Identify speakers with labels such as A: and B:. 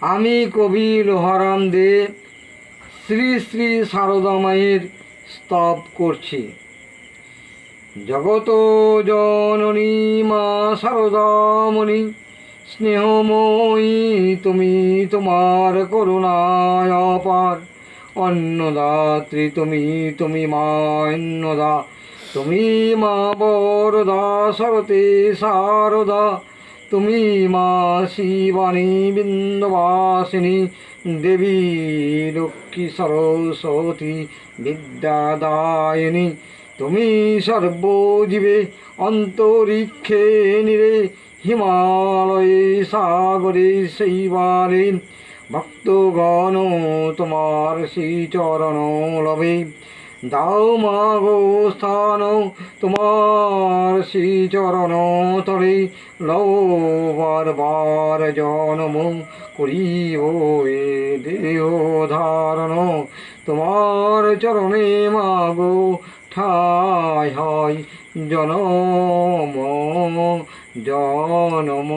A: আমি কবি লোহারাম দে শ্রী শ্রী মায়ের স্তব করছি। জগত জননী মা সারদামণি, স্নেহময়ী তুমি তোমার করুণায় অপার। অন্নদাত্রী তুমি তুমি মা অন্নদা, তুমি মা বরদা, সরতে সারদা। তুমি মা শিবানী বিন্দবাসিনী, দেবী লক্ষ্মী সরস্বতী বিদ্যাদায়িনী। তুমি সর্বজীবে অন্তরিক্ষে নিরে হিমালয়ে সাগরে শৈবালে ভক্তগণ তোমার শ্রীচরণ লবে দাও মাগো স্থান তোমার শ্রীচরণ তলে লও বারবার জনম করিব এ দেহ ধারণ তোমার চরণে মাগো ঠাই হয় জনম জনম।